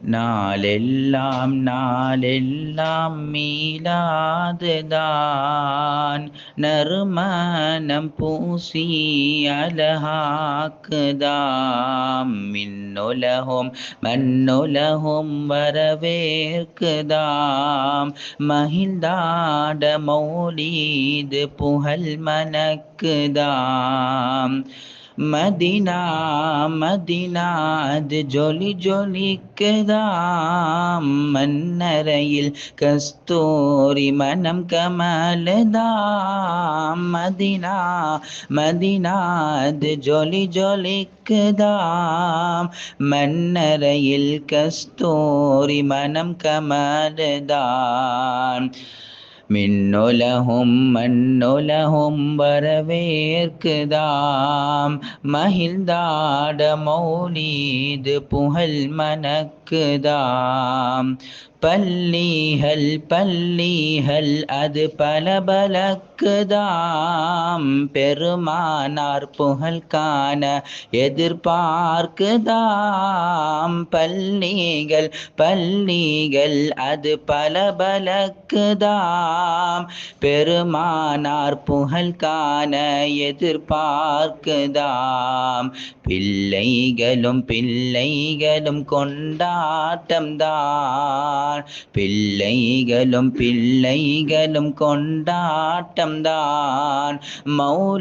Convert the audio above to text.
நாளெல்லாம் நாளெல்லாம் மீளாதுதான் நறுமணம் பூசி அலஹாக்குதாம் மின்னுலகும் மண்ணுலகும் வரவேற்குதாம். மகிழ்ந்தாட மௌலீது புகழ் மணக்குதாம். மதினா மதினா அது ஜொலி ஜொலிக்குதாம் மன்னரையில் கஸ்தூரி மனம் கமலதாம் மதினா மதினா அது ஜொலி ஜொலிக்குதாம் மன்னரையில் கஸ்தூரி மனம் கமலதான் மின்னுலகும் மண்ணுலகும் வரவேற்குதாம். மகிழ்ந்தாட மௌனீது புகழ் மணக்குதாம். பள்ளிகள் பள்ளிகள் அது பல பலக்குதாம் பெருமானார் புகழ் காண எதிர்பார்க்குதாம். நாம் பள்ளிகள் பள்ளிகள் அது பல பலக்குதாம் பெருமானார் புகழ் காண எதிர்பார்க்குதாம். பிள்ளைகளும் பிள்ளைகளும் கொண்டாட்டம்தான் பிள்ளைகளும் பிள்ளைகளும் கொண்டாட்டம்தான் மௌல